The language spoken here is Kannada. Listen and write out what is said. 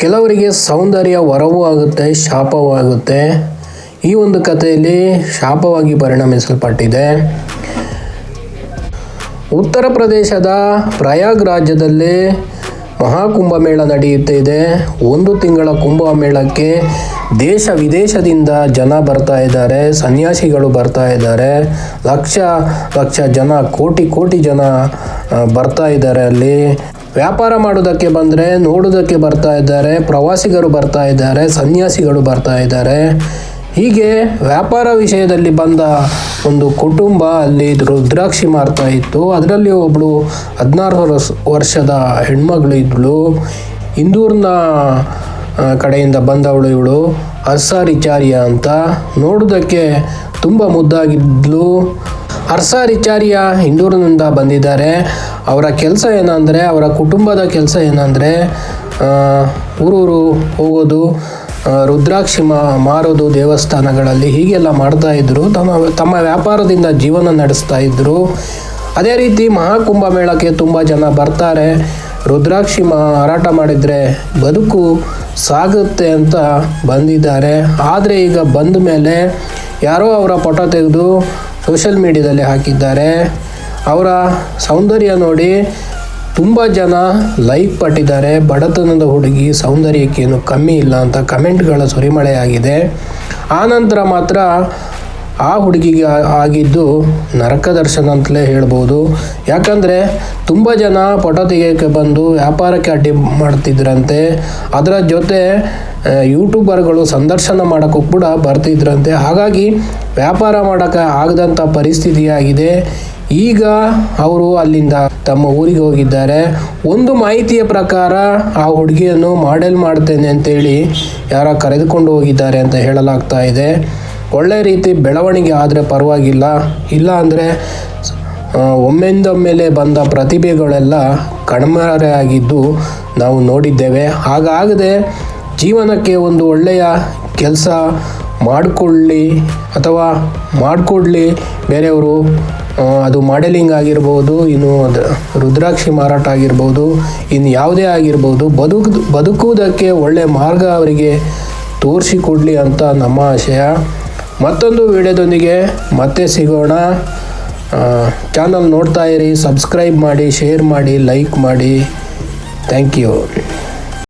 ಕೆಲವರಿಗೆ ಸೌಂದರ್ಯ ವರವೂ ಆಗುತ್ತೆ, ಶಾಪವೂ ಆಗುತ್ತೆ. ಈ ಒಂದು ಕಥೆಯಲ್ಲಿ ಶಾಪವಾಗಿ ಪರಿಣಮಿಸಲ್ಪಟ್ಟಿದೆ. ಉತ್ತರ ಪ್ರದೇಶದ ಪ್ರಯಾಗ್ ರಾಜ್ಯದಲ್ಲಿ ಮಹಾಕುಂಭಮೇಳ ನಡೆಯುತ್ತಿದೆ ಒಂದು ತಿಂಗಳ ಕುಂಭಮೇಳಕ್ಕೆ ದೇಶ ವಿದೇಶದಿಂದ ಜನ ಬರ್ತಾ ಇದ್ದಾರೆ, ಸನ್ಯಾಸಿಗಳು ಬರ್ತಾ ಇದ್ದಾರೆ. ಲಕ್ಷ ಲಕ್ಷ ಜನ, ಕೋಟಿ ಕೋಟಿ ಜನ ಬರ್ತಾ ಇದ್ದಾರೆ ಅಲ್ಲಿ. ವ್ಯಾಪಾರ ಮಾಡೋದಕ್ಕೆ ಬಂದರೆ ನೋಡೋದಕ್ಕೆ ಬರ್ತಾ ಇದ್ದಾರೆ, ಪ್ರವಾಸಿಗರು ಬರ್ತಾ ಇದ್ದಾರೆ, ಸನ್ಯಾಸಿಗಳು ಬರ್ತಾ ಇದ್ದಾರೆ. ಹೀಗೆ ವ್ಯಾಪಾರ ವಿಷಯದಲ್ಲಿ ಬಂದ ಒಂದು ಕುಟುಂಬ ಅಲ್ಲಿ ರುದ್ರಾಕ್ಷಿ ಮಾರ್ತಾ ಇತ್ತು. ಅದರಲ್ಲಿ ಒಬ್ಬಳು ಹದಿನಾರು ವರ್ಷ, ವರ್ಷದ ಹೆಣ್ಮಗಳು ಇದ್ಳು. ಇಂದೂರ್ನ ಕಡೆಯಿಂದ ಬಂದವಳು ಇವಳು. ಅರ್ಸಾರಿಚಾರ್ಯ ಅಂತ. ನೋಡೋದಕ್ಕೆ ತುಂಬ ಮುದ್ದಾಗಿದ್ಲು. ಅರ್ಸಾರಿಚಾರ್ಯ ಹಿಂದೂರಿನಿಂದ ಬಂದಿದ್ದಾರೆ. ಅವರ ಕೆಲಸ ಏನಂದರೆ, ಅವರ ಕುಟುಂಬದ ಕೆಲಸ ಏನಂದರೆ ಊರೂರು ಹೋಗೋದು ರುದ್ರಾಕ್ಷಿ ಮಾರೋದು ದೇವಸ್ಥಾನಗಳಲ್ಲಿ ಹೀಗೆಲ್ಲ ಮಾಡ್ತಾ ಇದ್ರು. ತಮ್ಮ ತಮ್ಮ ವ್ಯಾಪಾರದಿಂದ ಜೀವನ ನಡೆಸ್ತಾ ಇದ್ದರು ಅದೇ ರೀತಿ ಮಹಾಕುಂಭ ಮೇಳಕ್ಕೆ ತುಂಬ ಜನ ಬರ್ತಾರೆ. ರುದ್ರಾಕ್ಷಿ ಮಾರಾಟ ಮಾಡಿದರೆ ಬದುಕು ಸಾಗುತ್ತೆ ಅಂತ ಬಂದಿದ್ದಾರೆ. ಆದರೆ ಈಗ ಬಂದ ಮೇಲೆ ಯಾರೋ ಅವರ ಫೋಟೋ ತೆಗೆದು ಸೋಷಲ್ ಮೀಡಿಯಾದಲ್ಲಿ ಹಾಕಿದ್ದಾರೆ. ಅವರ ಸೌಂದರ್ಯ ನೋಡಿ ತುಂಬ ಜನ ಲೈಕ್ ಪಟ್ಟಿದ್ದಾರೆ. ಬಡತನದ ಹುಡುಗಿ ಸೌಂದರ್ಯಕ್ಕೇನು ಕಮ್ಮಿ ಇಲ್ಲ ಅಂತ ಕಮೆಂಟ್ಗಳ ಸುರಿಮಳೆಯಾಗಿದೆ. ಆನಂತರ ಮಾತ್ರ ಆ ಹುಡುಗಿಗೆ ಆಗಿದ್ದು ನರಕ ದರ್ಶನ ಅಂತಲೇ ಹೇಳ್ಬೋದು. ಯಾಕಂದರೆ ತುಂಬ ಜನ ಫೋಟೋ ತೆಗೆಯೋಕ್ಕೆ ಬಂದು ವ್ಯಾಪಾರಕ್ಕೆ ಅಡ್ಡಿ ಮಾಡ್ತಿದ್ರಂತೆ. ಅದರ ಜೊತೆ ಯೂಟ್ಯೂಬರ್ಗಳು ಸಂದರ್ಶನ ಮಾಡೋಕ್ಕೂ ಕೂಡ ಬರ್ತಿದ್ರಂತೆ. ಹಾಗಾಗಿ ವ್ಯಾಪಾರ ಮಾಡೋಕ್ಕೆ ಆಗದಂಥ ಪರಿಸ್ಥಿತಿಯಾಗಿದೆ. ಈಗ ಅವರು ಅಲ್ಲಿಂದ ತಮ್ಮ ಊರಿಗೆ ಹೋಗಿದ್ದಾರೆ. ಒಂದು ಮಾಹಿತಿಯ ಪ್ರಕಾರ ಆ ಹುಡುಗಿಯನ್ನು ಮಾಡೆಲ್ ಮಾಡ್ತೇನೆ ಅಂತೇಳಿ ಯಾರ ಕರೆದುಕೊಂಡು ಹೋಗಿದ್ದಾರೆ ಅಂತ ಹೇಳಲಾಗ್ತಾ ಇದೆ. ಒಳ್ಳೆ ರೀತಿ ಬೆಳವಣಿಗೆ ಆದರೆ ಪರವಾಗಿಲ್ಲ. ಇಲ್ಲ ಅಂದರೆ ಒಮ್ಮೆಂದೊಮ್ಮೆಲೆ ಬಂದ ಪ್ರತಿಭೆಗಳೆಲ್ಲ ಕಣ್ಮರೆಯಾಗಿದ್ದು ನಾವು ನೋಡಿದ್ದೇವೆ. ಹಾಗಾಗದೆ ಜೀವನಕ್ಕೆ ಒಂದು ಒಳ್ಳೆಯ ಕೆಲಸ ಮಾಡಿಕೊಳ್ಳಿ ಅಥವಾ ಮಾಡಿಕೊಡ್ಲಿ ಬೇರೆಯವರು ಅದು ಮಾಡೆಲಿಂಗ್ ಆಗಿರ್ಬೋದು, ಇನ್ನು ಅದು ರುದ್ರಾಕ್ಷಿ ಮಾರಾಟ ಆಗಿರ್ಬೋದು, ಇನ್ನು ಯಾವುದೇ ಆಗಿರ್ಬೋದು ಬದುಕು ಬದುಕುವುದಕ್ಕೆ ಒಳ್ಳೆಯ ಮಾರ್ಗ ಅವರಿಗೆ ತೋರಿಸಿಕೊಡ್ಲಿ ಅಂತ ನಮ್ಮ ಆಶಯ. ಮತ್ತೊಂದು ವೀಡಿಯೋದೊಂದಿಗೆ ಮತ್ತೆ ಸಿಗೋಣ. ಚಾನಲ್ ನೋಡ್ತಾ ಇರಿ, ಸಬ್ಸ್ಕ್ರೈಬ್ ಮಾಡಿ, ಶೇರ್ ಮಾಡಿ, ಲೈಕ್ ಮಾಡಿ. Thank you.